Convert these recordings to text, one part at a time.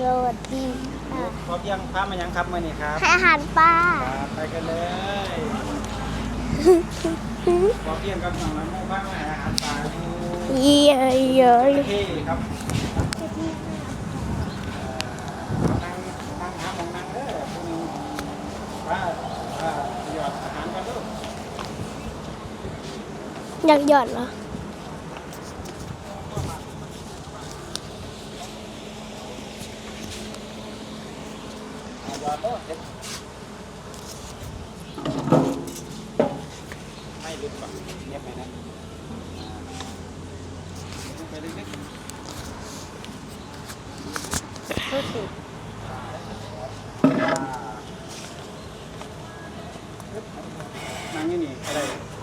โรตีค่ะพอเพียงพามายังครับมื่อนี้ครับให้อาหารปลาครับไปกันเลยพอเพียงกับน้องน้ำมูกบ้างมาหาอาหารป่าอยู่เยี่ยเยอะที่ครับนั่งนั่งหาหมองนั่งเด้อพวกนี้ว่าว่าหยอดอาหารกันลูกอยากหยอดเหรอ อ่าหยอดเด้อเด็ด ไม่ลึกก่อนเงียบไปนะอ่าลงไปลึกๆอ่านั่งนี่นี่อะไร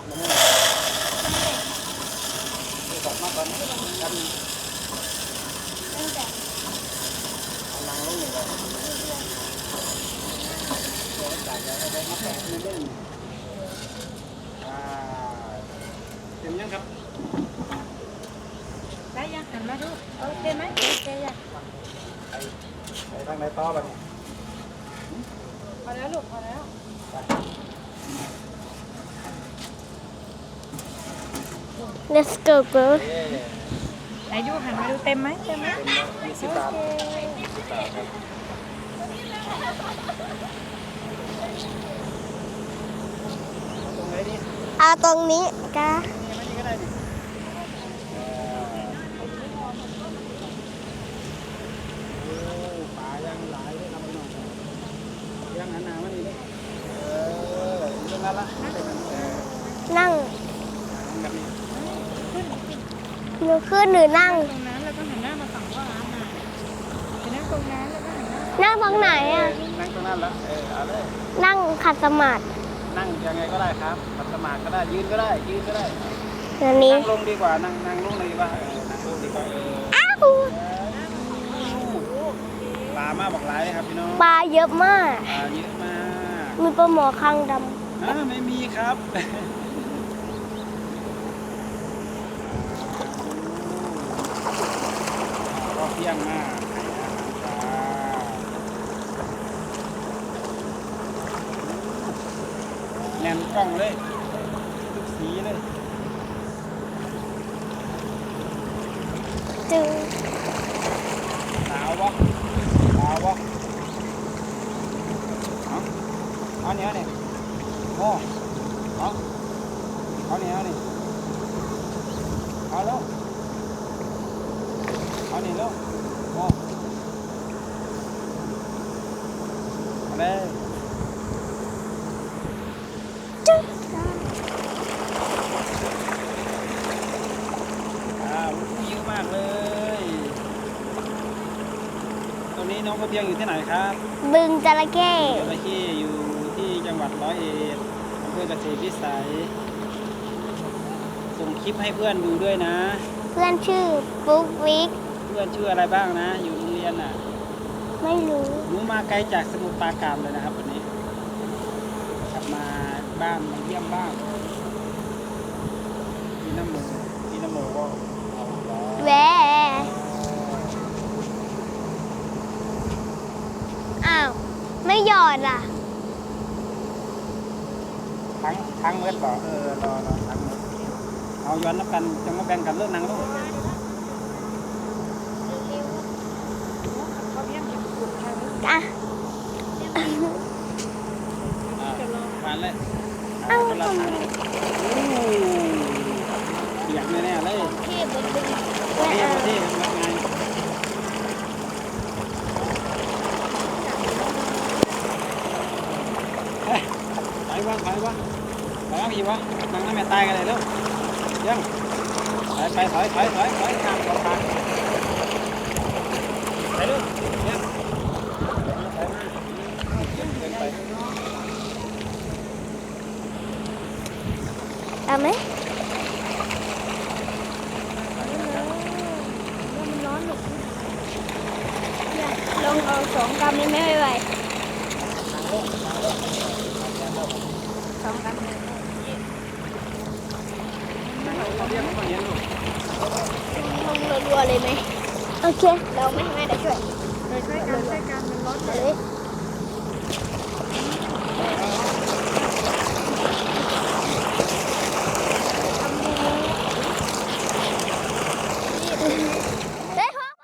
น้ำมูกบอกมาก่อนกันเอานั่งลงนี่เลย เดี๋ยวจ่ายเดี๋ยวเอาไปมาแปะในเล่นอ่าเต็มยังครับ ได้ยังหันมาดู โอเคไหมโอเคยังไปไปทางไหนต่อบ้างพอแล้วลูกพอแล้วเลสโก้เกิร์ลเอ๊ะไหนยูหันมาดูเต็มไหมเต็มไหมเป็นยี่สิบบาทยี่สิบบาทครับ ตรงไหนดีเอาตรงนี้กะนี่ไม่ดีก็ได้ดิเอ่อโอ้ปลายังหลายเลยครับพี่น้องยังหันหน้ามานี่เลยเอออยู่ตรงนั้นละเออนั่งนั่งแบบนี้หนูขึ้นหรือนั่ง ตรงนั้นแล้วก็หันหน้ามาฝั่งว่าร้านน่ะไปนั่งตรงนั้นแล้วก็หันหน้า นั่งตรงไหนอะ นั่งตรงนั้นละเออเอาเลย นั่งขัดสมาธินั่งยังไงก็ได้ครับขัดสมาธิก็ได้ยืนก็ได้ยืนก็ได้อันนี้นั่งลงดีกว่านั่งนั่งลงเลยดีกว่าเออนั่งลงดีกว่าเอออ้าวปลามากบอกหลายเลยครับพี่น้องปลาเยอะมาก ปลาเยอะมากมีปลาหมอคางดอ่าไม่มีครับก็เที่ยงมากให้อาหารปลาแน่นกล้องเลยทุกสีเลยำจึงหนาววะหนาววะเอาเอาเนี้ยนี่โอ้เอาเอาเนี้ยนี่เอาแล้วเอานี่แล้วโอ้เอาเลยจึ๊งอ่าอู้เยอะมากเลย ตอนนี้น้องกระเพียงอยู่ที่ไหนครับบึงจระเข้จระเข้อยู่ที่จังหวัดร้อยเอ็ดอำเภอเกษตรวิสัย ส่งคลิปให้เพื่อนดูด้วยนะ เพื่อนชื่อปุ๊กวิก เพื่อนชื่ออะไรบ้างนะ อยู่โรงเรียนน่ะ ไม่รู้หนูมาไกลจากสมุทรปราการเลยนะครับวันนี้กลับมา บ้านมาเยี่ยมบ้านพี่น้ำโมพี่น้ำโมก็เอาแล้วแหวอ้าว ไม่หยอดอะ ทั้งทั้งเมื่อบอกเออรอรอทั้งเมื่อเอาย้อนนับกันจะมาแบ่งกันเรื่องนางลูกเขาเพี้ยนอยู่กุดทางนี้อะอ่าผ่านเลยเอ้าคนละถังเสียงแน่ๆเลยที่บนบึงเรียกมาที่มาไงเฮ้ยไปวะไปวะไปวะพี่วะนั่งน้ำแม่ตายกันเลยเร็วยังไปไปถอยถอยถอยถอยข้ามสองทางไปเร็วยังไปมาเดินไป เอาไหมมันร้อนหนุกลงเอาสองกำนี้ไม่ไหวสองกันเลยเขาเรียกเขาเรียกลูกลงรัวๆเลยไหมโอเค เราไม่ให้แม่ได้ช่วยช่วยกันช่วยกันมันร้อนมาเลเลยย